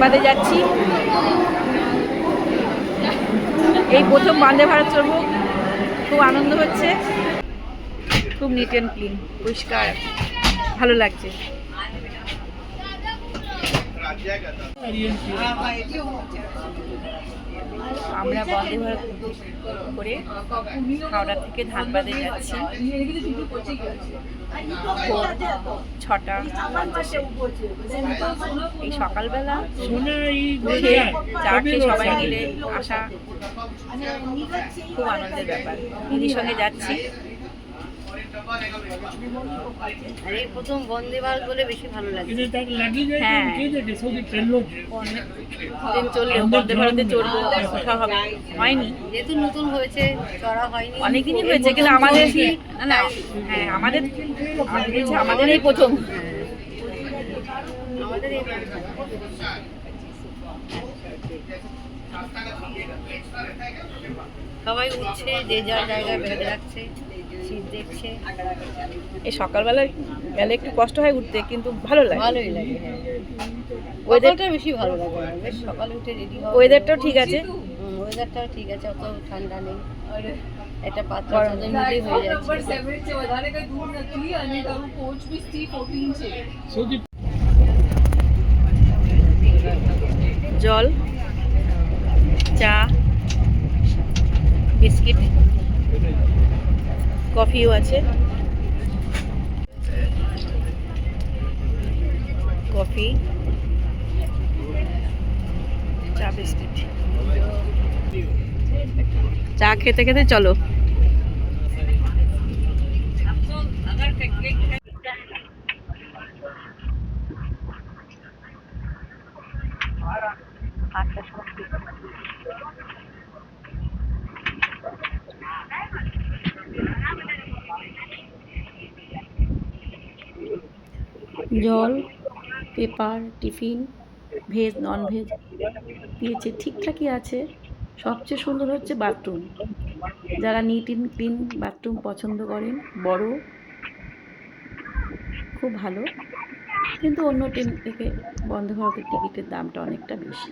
ধানবাদে যাচ্ছি। এই প্রথম বাঁধে ভারত চড়বো। খুব আনন্দ হচ্ছে। খুব নিট অ্যান্ড ক্লিন পরিষ্কার, ভালো লাগছে। আমরা বন্দে ভারত করে হাওড়া থেকে ধানবাদে যাচ্ছি। ছটা এই সকালবেলা চা খেয়ে সবাই মিলে আসা খুব আনন্দের ব্যাপার। দিদির সঙ্গে যাচ্ছি। আর এই প্রথম বন্দে ভারত বলে বেশি ভালো লাগে। হ্যাঁ। ট্রেন চললে বন্দে ভারতে চড়বো ওঠা হবে হয়নি। যেহেতু নতুন হয়েছে চড়া হয়নি। অনেকদিনই হয়েছে কিন্তু আমাদের না হ্যাঁ আমাদের আমাদের এই প্রথম। আমাদের এই সবাই উঠছে যে যার জায়গায় বেঁধে রাখছে। শীত দেখছে। এই সকালবেলা গেলে একটু কষ্ট হয় উঠতে কিন্তু ভালো লাগে। ভালোই লাগে হ্যাঁ। ওয়েদারটা বেশি ভালো লাগে বেশ সকালে উঠে রেডি হওয়া। ওয়েদারটাও ঠিক আছে? ওয়েদারটাও ঠিক আছে অত ঠান্ডা নেই। একটা পাত্র চাদর হয়ে যাচ্ছে। জল চা বিস্কিট। কফিও আছে। কফি। চা বিস্কিট। চা খেতে খেতে চলো। জল, paper, tiffin, veg non veg দিয়েছে ঠিকঠাকই আছে, সবচেয়ে সুন্দর হচ্ছে বাথরুম যারা নিট ইন ক্লিন বাথরুম পছন্দ করেন, বড়, খুব ভালো। কিন্তু অন্য ট্রেন থেকে বন্ধ ভারতের টিকিটের দামটা অনেকটা বেশি।